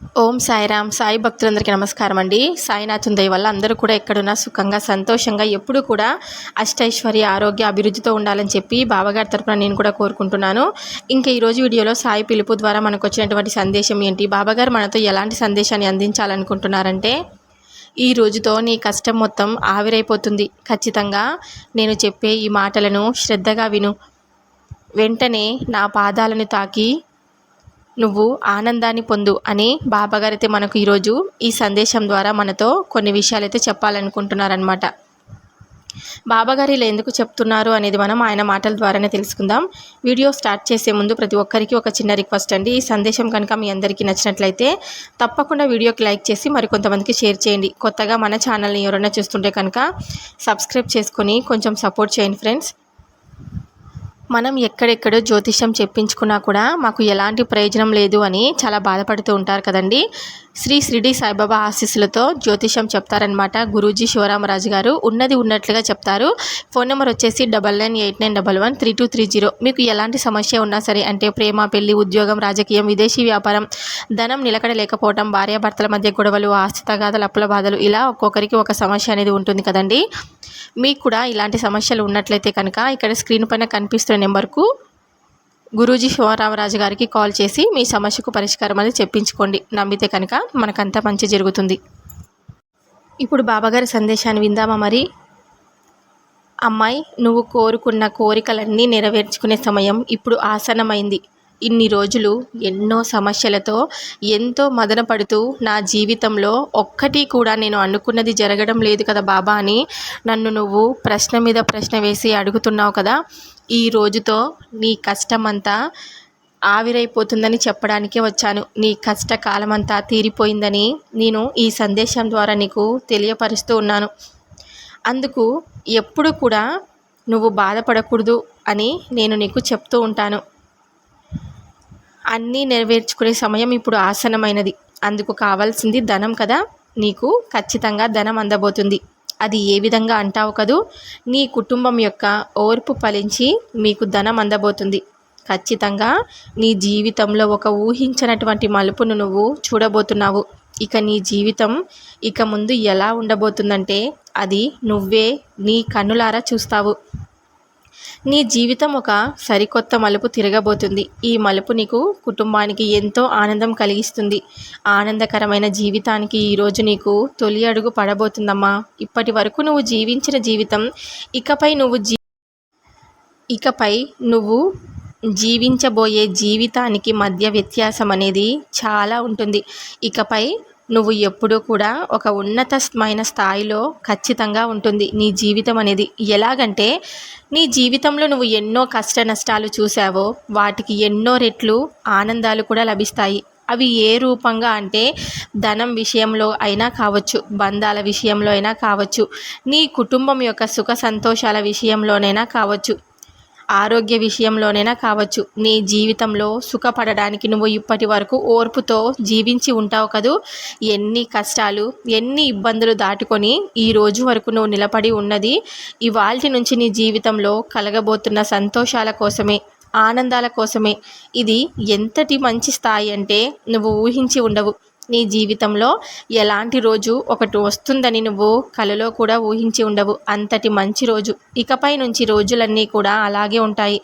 ఓం సాయిరామ్ సాయి భక్తులందరికీ నమస్కారం అండి సాయినాథుని దయ వల్ల అందరూ కూడా ఎక్కడున్నా సుఖంగా సంతోషంగా ఎప్పుడు కూడా అష్టైశ్వర్య ఆరోగ్య అభివృద్ధితో ఉండాలని చెప్పి బాబాగారి తరపున నేను కూడా కోరుకుంటున్నాను. ఇంకా ఈరోజు వీడియోలో సాయి పిలుపు ద్వారా మనకు వచ్చినటువంటి సందేశం ఏంటి? బాబాగారు మనతో ఎలాంటి సందేశాన్ని అందించాలనుకుంటున్నారంటే ఈ రోజుతో నీ కష్టం మొత్తం ఆవిరైపోతుంది. ఖచ్చితంగా నేను చెప్పే ఈ మాటలను శ్రద్ధగా విను. వెంటనే నా పాదాలను తాకి నువ్వు ఆనందాన్ని పొందు అని బాబాగారైతే మనకు ఈరోజు ఈ సందేశం ద్వారా మనతో కొన్ని విషయాలైతే చెప్పాలనుకుంటున్నారనమాట బాబాగారు ఇలా ఎందుకు చెప్తున్నారు అనేది మనం ఆయన మాటల ద్వారానే తెలుసుకుందాం. వీడియో స్టార్ట్ చేసే ముందు ప్రతి ఒక్కరికి ఒక చిన్న రిక్వెస్ట్ అండి. ఈ సందేశం కనుక మీ అందరికీ నచ్చినట్లయితే తప్పకుండా వీడియోకి లైక్ చేసి మరికొంతమందికి షేర్ చేయండి. కొత్తగా మన ఛానల్ని ఎవరైనా చూస్తుంటే కనుక సబ్స్క్రైబ్ చేసుకొని కొంచెం సపోర్ట్ చేయండి ఫ్రెండ్స్. మనం ఎక్కడెక్కడో జ్యోతిష్యం చెప్పించుకున్నా కూడా మాకు ఎలాంటి ప్రయోజనం లేదు అని చాలా బాధపడుతూ ఉంటారు కదండి. శ్రీ షిరిడి సాయిబాబా ఆశీస్సులతో జ్యోతిషం చెప్తారనమాట గురూజీ శివరామరాజు గారు. ఉన్నది ఉన్నట్లుగా చెప్తారు. ఫోన్ నెంబర్ వచ్చేసి double nine eight nine double one three two three zero. మీకు ఎలాంటి సమస్య ఉన్నా సరే అంటే ప్రేమ పెళ్ళి ఉద్యోగం రాజకీయం విదేశీ వ్యాపారం ధనం నిలకడ లేకపోవడం భార్యాభర్తల మధ్య గొడవలు ఆస్తి తగాదలు అప్పుల బాధలు ఇలా ఒక్కొక్కరికి ఒక సమస్య అనేది ఉంటుంది కదండి. మీకు కూడా ఇలాంటి సమస్యలు ఉన్నట్లయితే కనుక ఇక్కడ స్క్రీన్ పైన కనిపిస్తున్న నెంబర్కు గురూజీ శివరామరాజు గారికి కాల్ చేసి మీ సమస్యకు పరిష్కారం అనేది చెప్పించుకోండి. నమ్మితే కనుక మనకంతా మంచి జరుగుతుంది. ఇప్పుడు బాబాగారి సందేశాన్ని విందామా మరి? అమ్మాయి నువ్వు కోరుకున్న కోరికలన్నీ నెరవేర్చుకునే సమయం ఇప్పుడు ఆసన్నమైంది. ఇన్ని రోజులు ఎన్నో సమస్యలతో ఎంతో మదన పడుతూ నా జీవితంలో ఒక్కటి కూడా నేను అనుకున్నది జరగడం లేదు కదా బాబా అని నన్ను నువ్వు ప్రశ్న మీద ప్రశ్న వేసి అడుగుతున్నావు కదా. ఈ రోజుతో నీ కష్టమంతా ఆవిరైపోతుందని చెప్పడానికే వచ్చాను. నీ కష్టకాలం అంతా తీరిపోయిందని నేను ఈ సందేశం ద్వారా నీకు తెలియపరుస్తూ ఉన్నాను. అందుకు ఎప్పుడు కూడా నువ్వు బాధపడకూడదు అని నేను నీకు చెప్తూ ఉంటాను. అన్నీ నెరవేర్చుకునే సమయం ఇప్పుడు ఆసనమైనది అందుకు కావాల్సింది ధనం కదా. నీకు ఖచ్చితంగా ధనం అందబోతుంది. అది ఏ విధంగా అంటావు కదూ? నీ కుటుంబం యొక్క ఓర్పు ఫలించి మీకు ధనం అందబోతుంది. ఖచ్చితంగా నీ జీవితంలో ఒక ఊహించినటువంటి మలుపును నువ్వు చూడబోతున్నావు. ఇక నీ జీవితం ఇక ముందు ఎలా ఉండబోతుందంటే అది నువ్వే నీ కన్నులారా చూస్తావు. నీ జీవితం ఒక సరికొత్త మలుపు తిరగబోతుంది. ఈ మలుపు నీకు కుటుంబానికి ఎంతో ఆనందం కలిగిస్తుంది. ఆనందకరమైన జీవితానికి ఈరోజు నీకు తొలి అడుగు పడబోతుందమ్మా. ఇప్పటి వరకు నువ్వు జీవించిన జీవితం ఇకపై నువ్వు జీ ఇకపై నువ్వు జీవించబోయే జీవితానికి మధ్య వ్యత్యాసం అనేది చాలా ఉంటుంది. ఇకపై నువ్వు ఎప్పుడూ కూడా ఒక ఉన్నతమైన స్థాయిలో ఖచ్చితంగా ఉంటుంది నీ జీవితం అనేది. ఎలాగంటే నీ జీవితంలో నువ్వు ఎన్నో కష్ట నష్టాలు చూసావో వాటికి ఎన్నో రెట్లు ఆనందాలు కూడా లభిస్తాయి. అవి ఏ రూపంగా అంటే ధనం విషయంలో అయినా కావచ్చు బంధాల విషయంలో అయినా కావచ్చు నీ కుటుంబం యొక్క సుఖ సంతోషాల విషయంలోనైనా కావచ్చు ఆరోగ్య విషయంలోనైనా కావచ్చు. నీ జీవితంలో సుఖపడడానికి నువ్వు ఇప్పటి వరకు ఓర్పుతో జీవించి ఉంటావు కదూ. ఎన్ని కష్టాలు ఎన్ని ఇబ్బందులు దాటుకొని ఈ రోజు వరకు నువ్వు నిలబడి ఉన్నది. ఇవాల్టి నుంచి నీ జీవితంలో కలగబోతున్న సంతోషాల కోసమే ఆనందాల కోసమే. ఇది ఎంతటి మంచి స్థాయి అంటే నువ్వు ఊహించి ఉండవు. నీ జీవితంలో ఎలాంటి రోజు ఒకటి వస్తుందని నువ్వు కలలో కూడా ఊహించి ఉండవు. అంతటి మంచి రోజు. ఇకపై నుంచి రోజులన్నీ కూడా అలాగే ఉంటాయి.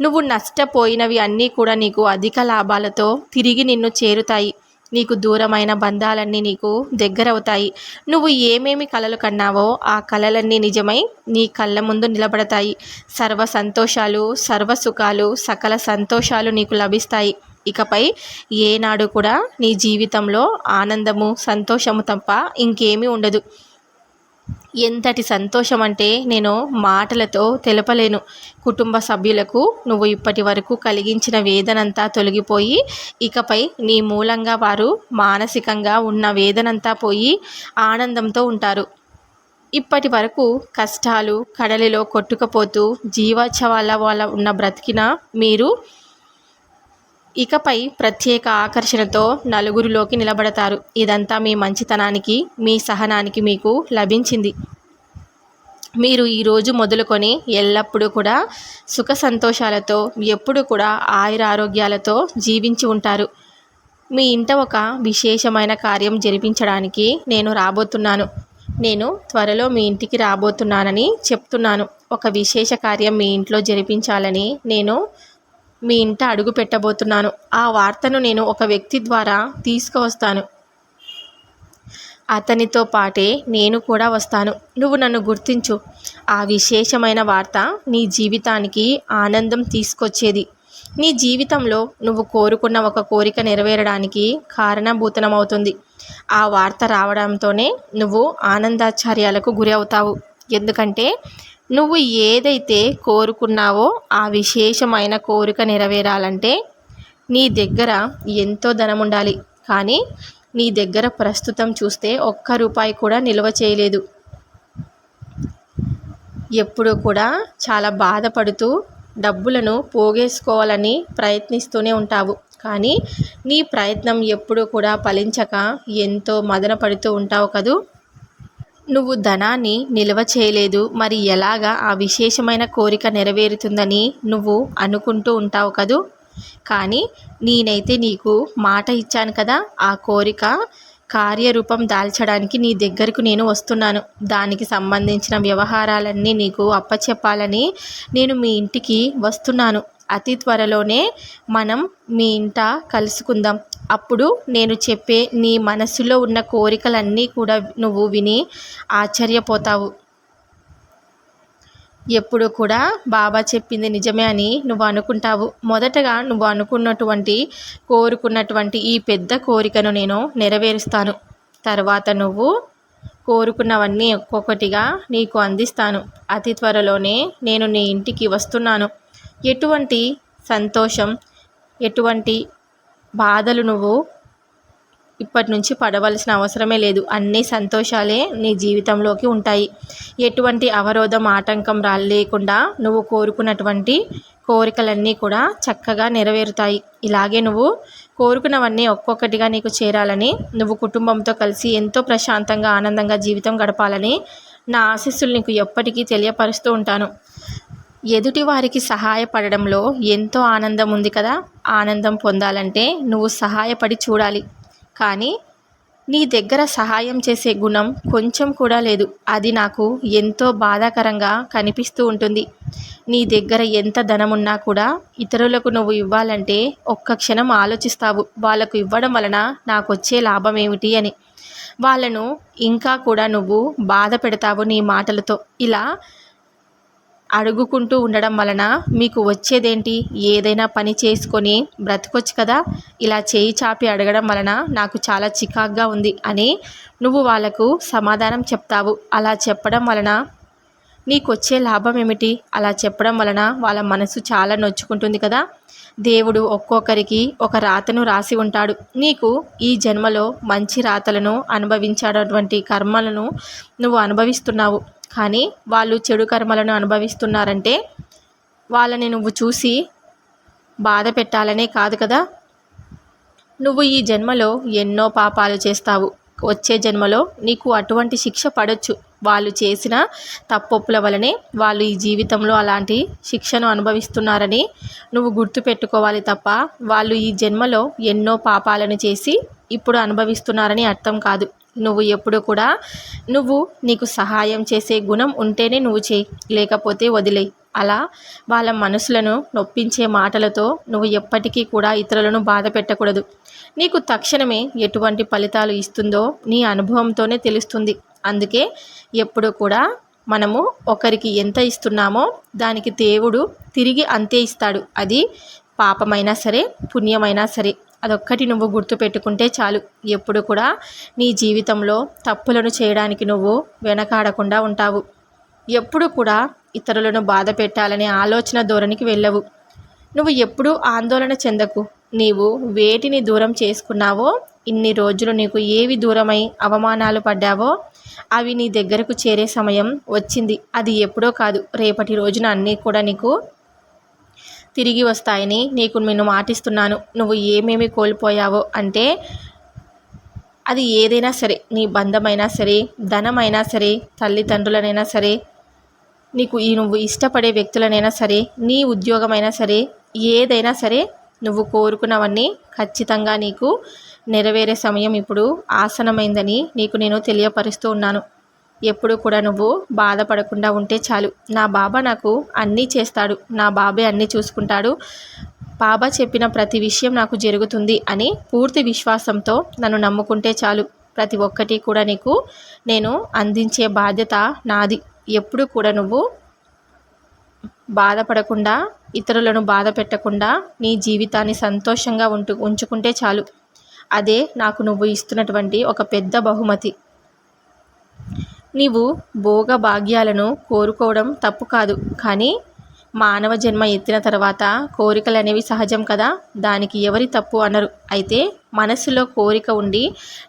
నువ్వు నష్టపోయినవి అన్నీ కూడా నీకు అధిక లాభాలతో తిరిగి నిన్ను చేరుతాయి. నీకు దూరమైన బంధాలన్నీ నీకు దగ్గరవుతాయి. నువ్వు ఏమేమి కలలు కన్నావో ఆ కలలన్నీ నిజమై నీ కళ్ళ ముందు నిలబడతాయి. సర్వ సంతోషాలు సర్వ సుఖాలు సకల సంతోషాలు నీకు లభిస్తాయి. ఇకపై ఏనాడు కూడా నీ జీవితంలో ఆనందము సంతోషము తప్ప ఇంకేమీ ఉండదు. ఎంతటి సంతోషం అంటే నేను మాటలతో తెలపలేను. కుటుంబ సభ్యులకు నువ్వు ఇప్పటి వరకు కలిగించిన వేదనంతా తొలగిపోయి ఇకపై నీ మూలంగా వారు మానసికంగా ఉన్న వేదనంతా పోయి ఆనందంతో ఉంటారు. ఇప్పటి వరకు కష్టాలు కడలిలో కొట్టుకపోతూ జీవోత్సవాల వాళ్ళ ఉన్న బ్రతికిన మీరు ఇకపై ప్రత్యేక ఆకర్షణతో నలుగురిలోకి నిలబడతారు. ఇదంతా మీ మంచితనానికి మీ సహనానికి మీకు లభించింది. మీరు ఈరోజు మొదలుకొని ఎల్లప్పుడూ కూడా సుఖ సంతోషాలతో ఎప్పుడు కూడా ఆయుర ఆరోగ్యాలతో జీవించి ఉంటారు. మీ ఇంట ఒక విశేషమైన కార్యం జరిపించడానికి నేను రాబోతున్నాను. నేను త్వరలో మీ ఇంటికి రాబోతున్నానని చెప్తున్నాను. ఒక విశేష కార్యం మీ ఇంట్లో జరిపించాలని నేను మీ ఇంట అడుగు పెట్టబోతున్నాను. ఆ వార్తను నేను ఒక వ్యక్తి ద్వారా తీసుకువస్తాను. అతనితో పాటే నేను కూడా వస్తాను. నువ్వు నన్ను గుర్తించు. ఆ విశేషమైన వార్త నీ జీవితానికి ఆనందం తీసుకొచ్చేది. నీ జీవితంలో నువ్వు కోరుకున్న ఒక కోరిక నెరవేరడానికి కారణభూతనమవుతుంది ఆ వార్త రావడంతోనే నువ్వు ఆనందాచార్యాలకు గురి అవుతావు. ఎందుకంటే నువ్వు ఏదైతే కోరుకున్నావో ఆ విశేషమైన కోరిక నెరవేరాలంటే నీ దగ్గర ఎంతో ధనం ఉండాలి. కానీ నీ దగ్గర ప్రస్తుతం చూస్తే ఒక్క రూపాయి కూడా నిల్వ చేయలేదు. ఎప్పుడూ కూడా చాలా బాధపడుతూ డబ్బులను పోగేసుకోవాలని ప్రయత్నిస్తూనే ఉంటావు. కానీ నీ ప్రయత్నం ఎప్పుడూ కూడా ఫలించక ఎంతో మదన పడుతూ ఉంటావు కదూ? నువ్వు ధనాన్ని నిల్వ చేయలేదు మరి ఎలాగా ఆ విశేషమైన కోరిక నెరవేరుతుందని నువ్వు అనుకుంటూ ఉంటావు కదూ? కానీ నేనైతే నీకు మాట ఇచ్చాను కదా ఆ కోరిక కార్యరూపం దాల్చడానికి నీ దగ్గరకు నేను వస్తున్నాను. దానికి సంబంధించిన వ్యవహారాలన్నీ నీకు అప్పచెప్పాలని నేను మీ ఇంటికి వస్తున్నాను. అతి త్వరలోనే మనం మీ ఇంట కలుసుకుందాం. అప్పుడు నేను చెప్పే నీ మనసులో ఉన్న కోరికలన్నీ కూడా నువ్వు విని ఆశ్చర్యపోతావు. ఎప్పుడు కూడా బాబా చెప్పింది నిజమే అని నువ్వు అనుకుంటావు. మొదటగా నువ్వు అనుకున్నటువంటి కోరుకున్నటువంటి ఈ పెద్ద కోరికను నేను నెరవేరుస్తాను. తర్వాత నువ్వు కోరుకున్నవన్నీ ఒక్కొక్కటిగా నీకు అందిస్తాను. అతి త్వరలోనే నేను నీ ఇంటికి వస్తున్నాను. ఎటువంటి సంతోషం ఎటువంటి బాధలు నువ్వు ఇప్పటి నుంచి పడవలసిన అవసరమే లేదు. అన్ని సంతోషాలే నీ జీవితంలోకి ఉంటాయి. ఎటువంటి అవరోధం ఆటంకం రా లేకుండా నువ్వు కోరుకున్నటువంటి కోరికలన్నీ కూడా చక్కగా నెరవేరుతాయి. ఇలాగే నువ్వు కోరుకున్నవన్నీ ఒక్కొక్కటిగా నీకు చేరాలని నువ్వు కుటుంబంతో కలిసి ఎంతో ప్రశాంతంగా ఆనందంగా జీవితం గడపాలని నా ఆశీస్సులు నీకు ఎప్పటికీ తెలియపరుస్తూ ఉంటాను. ఎదుటి వారికి సహాయపడడంలో ఎంతో ఆనందం ఉంది కదా? ఆనందం పొందాలంటే నువ్వు సహాయపడి చూడాలి. కానీ నీ దగ్గర సహాయం చేసే గుణం కొంచెం కూడా లేదు. అది నాకు ఎంతో బాధాకరంగా కనిపిస్తూ ఉంటుంది. నీ దగ్గర ఎంత ధనం ఉన్నా కూడా ఇతరులకు నువ్వు ఇవ్వాలంటే ఒక్క క్షణం ఆలోచిస్తావు. వాళ్ళకు ఇవ్వడం వలన నాకు వచ్చే లాభం ఏమిటి అని. వాళ్ళను ఇంకా కూడా నువ్వు బాధ పెడతావు నీ మాటలతో. ఇలా అడుగుకుంటూ ఉండడం వలన మీకు వచ్చేదేంటి? ఏదైనా పని చేసుకొని బ్రతకొచ్చు కదా? ఇలా చేయి చాపి అడగడం వలన నాకు చాలా చికాగ్గా ఉంది అని నువ్వు వాళ్ళకు సమాధానం చెప్తావు. అలా చెప్పడం వలన నీకు వచ్చే లాభం ఏమిటి? అలా చెప్పడం వలన వాళ్ళ మనసు చాలా నొచ్చుకుంటుంది కదా? దేవుడు ఒక్కొక్కరికి ఒక రాతను రాసి ఉంటాడు. నీకు ఈ జన్మలో మంచి రాతలను అనుభవించేటటువంటి కర్మలను నువ్వు అనుభవిస్తున్నావు. కానీ వాళ్ళు చెడు కర్మలను అనుభవిస్తున్నారంటే వాళ్ళని నువ్వు చూసి బాధ పెట్టాలనే కాదు కదా. నువ్వు ఈ జన్మలో ఎన్నో పాపాలు చేస్తావు. వచ్చే జన్మలో నీకు అటువంటి శిక్ష పడవచ్చు వాళ్ళు చేసిన తప్పొప్పుల వలనే వాళ్ళు ఈ జీవితంలో అలాంటి శిక్షను అనుభవిస్తున్నారని నువ్వు గుర్తుపెట్టుకోవాలి తప్ప వాళ్ళు ఈ జన్మలో ఎన్నో పాపాలను చేసి ఇప్పుడు అనుభవిస్తున్నారని అర్థం కాదు. నువ్వు ఎప్పుడు కూడా నువ్వు నీకు సహాయం చేసే గుణం ఉంటేనే నువ్వు చేయి లేకపోతే వదిలేయి. అలా వాళ్ళ మనసులను నొప్పించే మాటలతో నువ్వు ఎప్పటికీ కూడా ఇతరులను బాధ పెట్టకూడదు. నీకు తక్షణమే ఎటువంటి ఫలితాలు ఇస్తుందో నీ అనుభవంతోనే తెలుస్తుంది. అందుకే ఎప్పుడు కూడా మనము ఒకరికి ఎంత ఇస్తున్నామో దానికి దేవుడు తిరిగి అంతే ఇస్తాడు. అది పాపమైనా సరే పుణ్యమైనా సరే. అదొక్కటి నువ్వు గుర్తుపెట్టుకుంటే చాలు. ఎప్పుడు కూడా నీ జీవితంలో తప్పులను చేయడానికి నువ్వు వెనకాడకుండా ఉంటావు. ఎప్పుడు కూడా ఇతరులను బాధ పెట్టాలనే ఆలోచన ధోరణికి వెళ్ళవు. నువ్వు ఎప్పుడూ ఆందోళన చెందకు. నీవు వేటిని దూరం చేసుకున్నావో ఇన్ని రోజులు నీకు ఏవి దూరమై అవమానాలు పడ్డావో అవి నీ దగ్గరకు చేరే సమయం వచ్చింది. అది ఎప్పుడో కాదు. రేపటి రోజున అన్నీ కూడా నీకు తిరిగి వస్తాయని నీకు నేను మాటిస్తున్నాను. నువ్వు ఏమేమి కోల్పోయావో అంటే అది ఏదైనా సరే నీ బంధమైనా సరే ధనమైనా సరే తల్లిదండ్రులనైనా సరే నీకు ఈ నువ్వు ఇష్టపడే వ్యక్తులనైనా సరే నీ ఉద్యోగమైనా సరే ఏదైనా సరే నువ్వు కోరుకున్నవన్నీ ఖచ్చితంగా నీకు నెరవేరే సమయం ఇప్పుడు ఆసనమైందని నీకు నేను తెలియపరుస్తూ ఉన్నాను. ఎప్పుడు కూడా నువ్వు బాధపడకుండా ఉంటే చాలు. నా బాబా నాకు అన్నీ చేస్తాడు. నా బాబే అన్నీ చూసుకుంటాడు. బాబా చెప్పిన ప్రతి విషయం నాకు జరుగుతుంది అని పూర్తి విశ్వాసంతో నన్ను నమ్ముకుంటే చాలు. ప్రతి ఒక్కటి కూడా నీకు నేను అందించే బాధ్యత నాది. ఎప్పుడు కూడా నువ్వు బాధపడకుండా ఇతరులను బాధ పెట్టకుండా నీ జీవితాన్ని సంతోషంగా ఉంటు ఉంచుకుంటే చాలు. అదే నాకు నువ్వు ఇస్తున్నటువంటి ఒక పెద్ద బహుమతి. నీవు భోగ భాగ్యాలను కోరుకోవడం తప్పు కాదు. కానీ మానవ జన్మ ఎత్తిన తర్వాత కోరికలు అనేవి సహజం కదా? దానికి ఎవరి తప్పు అనరు. అయితే మనసులో కోరిక ఉండి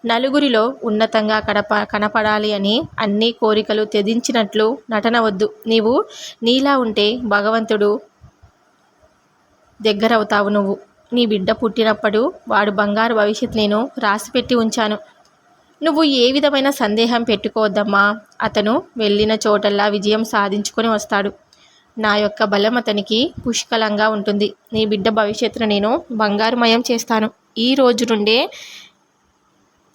నలుగురిలో ఉన్నతంగా కడప కనపడాలి అని అన్ని కోరికలు త్యజించినట్లు నటన వద్దు నీవు నీలా ఉంటే భగవంతుడు దగ్గరవుతావు నువ్వు. నీ బిడ్డ పుట్టినప్పుడు వాడు బంగారు భవిష్యత్ నేను రాసిపెట్టి ఉంచాను. నువ్వు ఏ విధమైన సందేహం పెట్టుకోవద్దమ్మా. అతను వెళ్ళిన చోటల్లా విజయం సాధించుకొని వస్తాడు. నా యొక్క బలం అతనికి పుష్కలంగా ఉంటుంది. నీ బిడ్డ భవిష్యత్తును నేను బంగారుమయం చేస్తాను. ఈ రోజు నుండే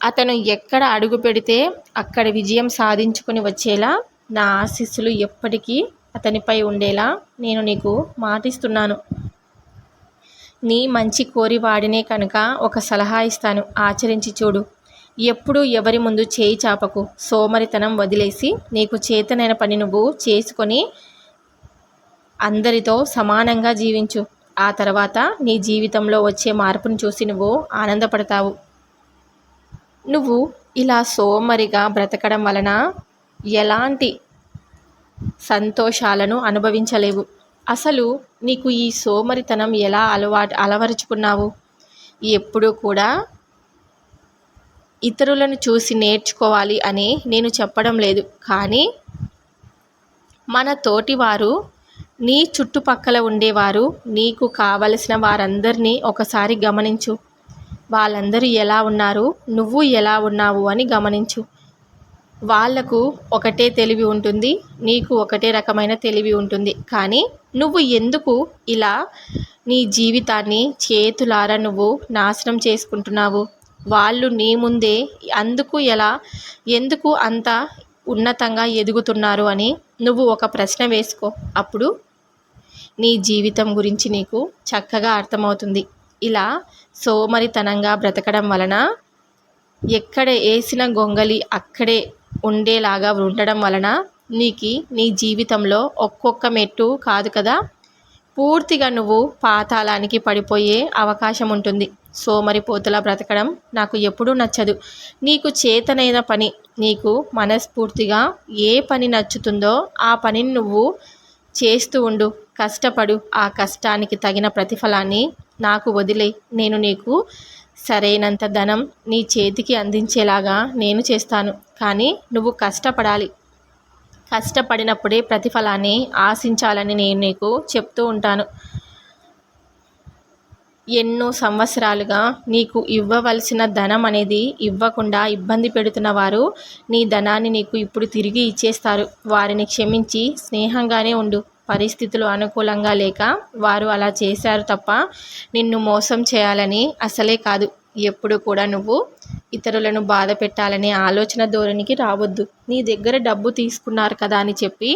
అతను ఎక్కడ అడుగు పెడితే అక్కడ విజయం సాధించుకొని వచ్చేలా నా ఆశీస్సులు ఎప్పటికీ అతనిపై ఉండేలా నేను నీకు మాటిస్తున్నాను. నీ మంచి కోరి వాడినే కనుక ఒక సలహా ఇస్తాను. ఆచరించి చూడు. ఎప్పుడు ఎవరి ముందు చేయి చాపకు. సోమరితనం వదిలేసి నీకు చేతనైన పని నువ్వు చేసుకొని అందరితో సమానంగా జీవించు. ఆ తర్వాత నీ జీవితంలో వచ్చే మార్పును చూసి నువ్వు ఆనందపడతావు. నువ్వు ఇలా సోమరిగా బ్రతకడం వలన ఎలాంటి సంతోషాలను అనుభవించలేవు. అసలు నీకు ఈ సోమరితనం ఎలా అలవాటు అలవరుచుకున్నావు? ఎప్పుడూ కూడా ఇతరులను చూసి నేర్చుకోవాలి అని నేను చెప్పడం లేదు. కానీ మన తోటివారు నీ చుట్టుపక్కల ఉండేవారు నీకు కావలసిన వారందరినీ ఒకసారి గమనించు. వాళ్ళందరూ ఎలా ఉన్నారు? నువ్వు ఎలా ఉన్నావు అని గమనించు. వాళ్ళకు ఒకటే తెలివి ఉంటుంది నీకు ఒకటే రకమైన తెలివి ఉంటుంది. కానీ నువ్వు ఎందుకు ఇలా నీ జీవితాన్ని చేతులారా నువ్వు నాశనం చేసుకుంటున్నావు? వాళ్ళు నీ ముందే అందుకు ఎలా ఎందుకు అంత ఉన్నతంగా ఎదుగుతున్నారు అని నువ్వు ఒక ప్రశ్న వేసుకో. అప్పుడు నీ జీవితం గురించి నీకు చక్కగా అర్థమవుతుంది. ఇలా సోమరితనంగా బ్రతకడం వలన ఎక్కడ వేసిన గొంగలి అక్కడే ఉండేలాగా ఉండడం వలన నీకు నీ జీవితంలో ఒక్కొక్క మెట్టు కాదు కదా? పూర్తిగా నువ్వు పాతాళానికి పడిపోయే అవకాశం ఉంటుంది. సోమరిపోతులా బ్రతకడం నాకు ఎప్పుడూ నచ్చదు. నీకు చేతనైన పని నీకు మనస్ఫూర్తిగా ఏ పని నచ్చుతుందో ఆ పనిని నువ్వు చేస్తూ ఉండు. కష్టపడు. ఆ కష్టానికి తగిన ప్రతిఫలాన్ని నాకు వదిలే నేను నీకు సరైనంత ధనం నీ చేతికి అందించేలాగా నేను చేస్తాను. కానీ నువ్వు కష్టపడాలి. కష్టపడినప్పుడే ప్రతిఫలాన్ని ఆశించాలని నేను నీకు చెప్తూ ఉంటాను. ఎన్నో సంవత్సరాలుగా నీకు ఇవ్వవలసిన ధనం అనేది ఇవ్వకుండా ఇబ్బంది పెడుతున్న వారు నీ ధనాన్ని నీకు ఇప్పుడు తిరిగి ఇచ్చేస్తారు. వారిని క్షమించి స్నేహంగానే ఉండు. పరిస్థితులు అనుకూలంగా లేక వారు అలా చేశారు తప్ప నిన్ను మోసం చేయాలని అసలే కాదు. ఎప్పుడు కూడా నువ్వు ఇతరులను బాధ పెట్టాలనే ఆలోచన ధోరణికి రావద్దు. నీ దగ్గర డబ్బు తీసుకున్నారు కదా అని చెప్పి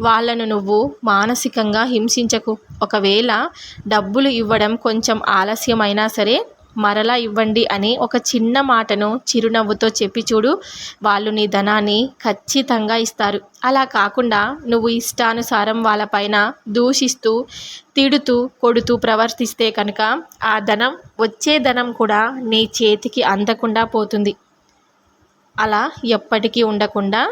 వాళ్ళను నువ్వు మానసికంగా హింసించకు. ఒకవేళ డబ్బులు ఇవ్వడం కొంచెం ఆలస్యమైనా సరే మరలా ఇవ్వండి అని ఒక చిన్న మాటను చిరునవ్వుతో చెప్పి చూడు వాళ్ళు నీ ధనాన్ని ఖచ్చితంగా ఇస్తారు. అలా కాకుండా నువ్వు ఇష్టానుసారం వాళ్ళపైన దూషిస్తూ తిడుతూ కొడుతూ ప్రవర్తిస్తే కనుక ఆ ధనం వచ్చే ధనం కూడా నీ చేతికి అందకుండా పోతుంది. అలా ఎప్పటికీ ఉండకుండా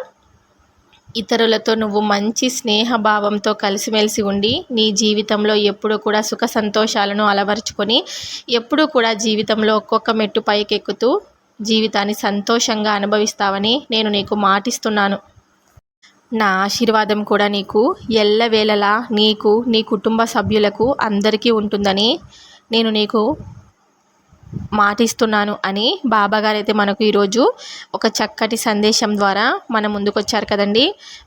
ఇతరులతో నువ్వు మంచి స్నేహభావంతో కలిసిమెలిసి ఉండి నీ జీవితంలో ఎప్పుడూ కూడా సుఖ సంతోషాలను అలవరుచుకొని ఎప్పుడూ కూడా జీవితంలో ఒక్కొక్క మెట్టు పైకెక్కుతూ జీవితాన్ని సంతోషంగా అనుభవిస్తావని నేను నీకు మాటిస్తున్నాను. నా ఆశీర్వాదం కూడా నీకు ఎల్లవేళలా నీకు నీ కుటుంబ సభ్యులకు అందరికీ ఉంటుందని నేను నీకు మాటిస్తున్నాను అని బాబాగారు అయితే మనకు ఈరోజు ఒక చక్కటి సందేశం ద్వారా మన ముందుకు వచ్చారు కదండి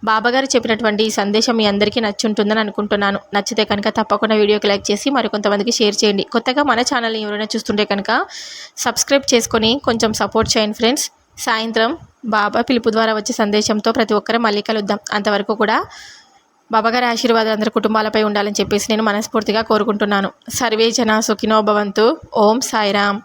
బాబాగారు చెప్పినటువంటి ఈ సందేశం మీ అందరికీ నచ్చుంటుందని అనుకుంటున్నాను. నచ్చితే కనుక తప్పకుండా వీడియోకి లైక్ చేసి మరికొంతమందికి షేర్ చేయండి. కొత్తగా మన ఛానల్ని ఎవరైనా చూస్తుంటే కనుక సబ్స్క్రైబ్ చేసుకొని కొంచెం సపోర్ట్ చేయండి ఫ్రెండ్స్. సాయంత్రం బాబా పిలుపు ద్వారా వచ్చే సందేశంతో ప్రతి ఒక్కరూ మళ్ళీ కలుద్దాం. అంతవరకు కూడా బాబాగారి ఆశీర్వాదం అందరి కుటుంబాలపై ఉండాలని చెప్పేసి నేను మనస్ఫూర్తిగా కోరుకుంటున్నాను. సర్వే జన సుఖినో భవంతు. ఓం సాయిరామ్.